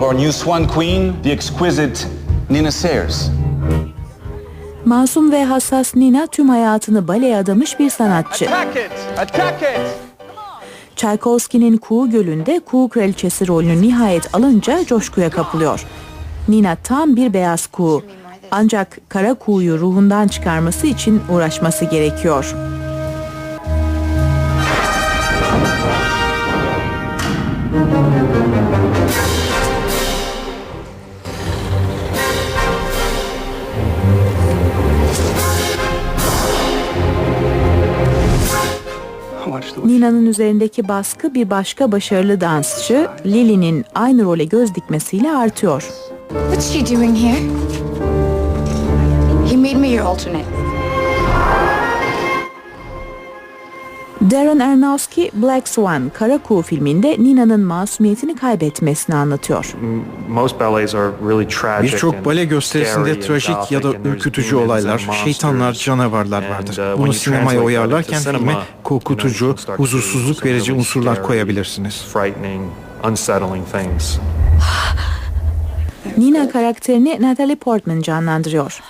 Our new Swan Queen, the exquisite Nina Sayers. Masum ve hassas Nina tüm hayatını baleye adamış bir sanatçı. Attack it! Attack it! Tchaikovsky'nin Kuğu Gölü'nde Kuğu Kraliçesi rolünü nihayet alınca coşkuya kapılıyor. Nina tam bir beyaz kuğu. Ancak kara kuğuyu ruhundan çıkarması için uğraşması gerekiyor. Nina'nın üzerindeki baskı bir başka başarılı dansçı Lily'nin aynı role göz dikmesiyle artıyor. What's she doing here? He made me your alternate. Darren Aronofsky Black Swan, Kara Kuğu filminde Nina'nın masumiyetini kaybetmesini anlatıyor. Most ballets are really tragic Birçok bale gösterisinde trajik ya da ürkütücü olaylar, şeytanlar, canavarlar vardır. uh, Bunu sinemaya uyarlarken filme korkutucu, huzursuzluk verici unsurlar koyabilirsiniz. Frightening, unsettling things. Nina karakterini Natalie Portman canlandırıyor.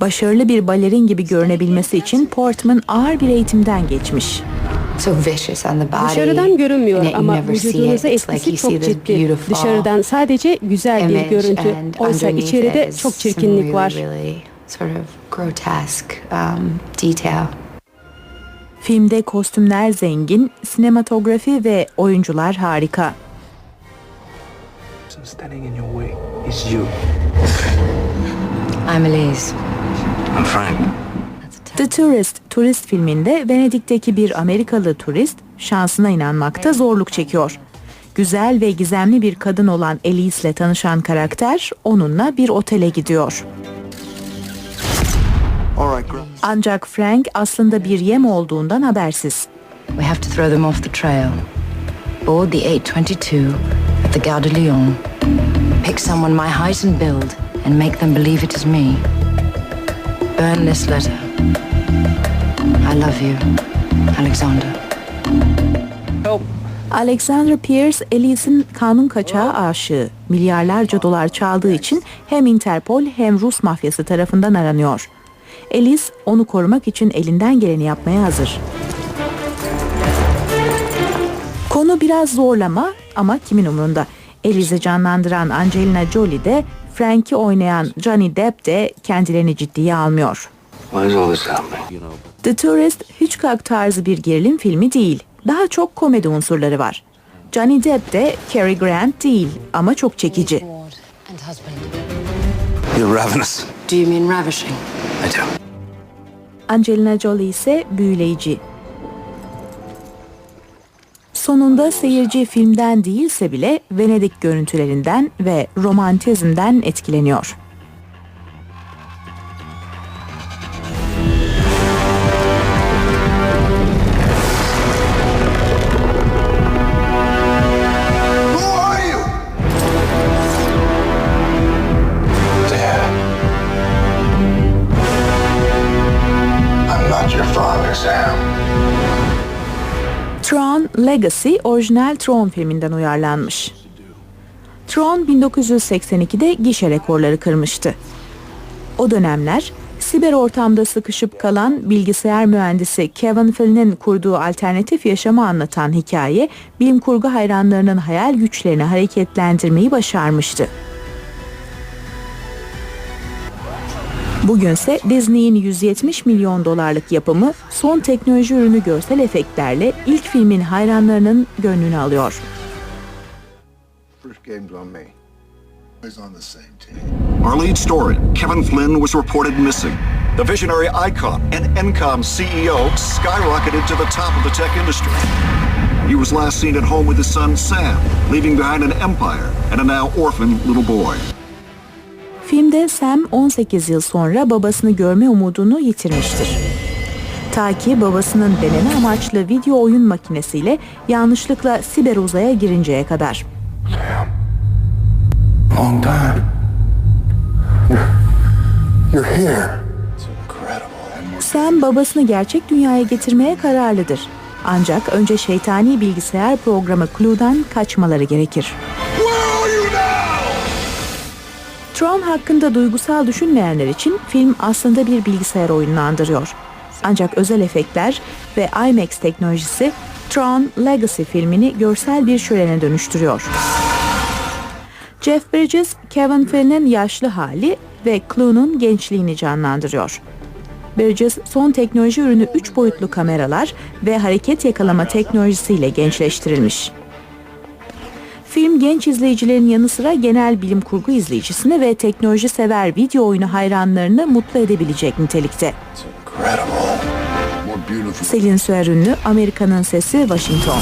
Başarılı bir balerin gibi görünebilmesi için Portman ağır bir eğitimden geçmiş. Dışarıdan görünmüyor ama vücudunuza etkisi çok ciddi. Dışarıdan sadece güzel bir görüntü. Oysa içeride çok çirkinlik var. um. Filmde kostümler zengin, sinematografi ve oyuncular harika. I'm Elise. I'm Frank. The Tourist, turist filminde Venedik'teki bir Amerikalı turist şansına inanmakta zorluk çekiyor. Güzel ve gizemli bir kadın olan Elise ile tanışan karakter onunla bir otele gidiyor. All right, girl. Ancak Frank aslında bir yem olduğundan habersiz. We have to throw them off the trail. Board the 822 at the Gare de Lyon. Pick someone my height and build and make them believe it is me. Burn this letter. I love you, Alexander. Alexander Pierce, Elise'in kanun kaçağı aşığı. Milyarlarca dolar çaldığı için hem Interpol hem Rus mafyası tarafından aranıyor. Elise onu korumak için elinden geleni yapmaya hazır. Konu biraz zorlama ama kimin umurunda? Elise'i canlandıran Angelina Jolie de Frank'i oynayan Johnny Depp de kendilerini ciddiye almıyor. The Tourist Hitchcock tarzı bir gerilim filmi değil. Daha çok komedi unsurları var. Johnny Depp de Cary Grant değil ama çok çekici. And husband. You're ravenous. Do you mean ravishing? I do. Angelina Jolie ise büyüleyici. Sonunda seyirci filmden değilse bile Venedik görüntülerinden ve romantizmden etkileniyor. Legacy orijinal Tron filminden uyarlanmış. Tron 1982'de gişe rekorları kırmıştı. O dönemler siber ortamda sıkışıp kalan bilgisayar mühendisi Kevin Flynn'in kurduğu alternatif yaşamı anlatan hikaye bilim kurgu hayranlarının hayal güçlerini hareketlendirmeyi başarmıştı. Bugünse Disney'in 170 milyon dolarlık yapımı son teknoloji ürünü görsel efektlerle ilk filmin hayranlarının gönlünü alıyor. First game's on me. He's on the same team. Our lead story Kevin Flynn was reported missing. The visionary icon and Encom CEO skyrocketed to the top of the tech industry. He was last seen at home with his son Sam, leaving behind an empire and a now orphan little boy. Filmde Sam 18 yıl sonra babasını görme umudunu yitirmiştir. Ta ki babasının deneme amaçlı video oyun makinesiyle yanlışlıkla siber uzaya girinceye kadar. Long time. You're, you're here. Sam babasını gerçek dünyaya getirmeye kararlıdır. Ancak önce şeytani bilgisayar programı Clue'dan kaçmaları gerekir. Tron hakkında duygusal düşünmeyenler için film aslında bir bilgisayar oyununu andırıyor. Ancak özel efektler ve IMAX teknolojisi Tron Legacy filmini görsel bir şölene dönüştürüyor. Jeff Bridges, Kevin Flynn'in yaşlı hali ve Clue'nun gençliğini canlandırıyor. Bridges son teknoloji ürünü 3 boyutlu kameralar ve hareket yakalama teknolojisiyle gençleştirilmiş. Film genç izleyicilerin yanı sıra genel bilim kurgu izleyicisini ve teknoloji sever video oyunu hayranlarını mutlu edebilecek nitelikte. Selin Süer ünlü Amerika'nın Sesi Washington.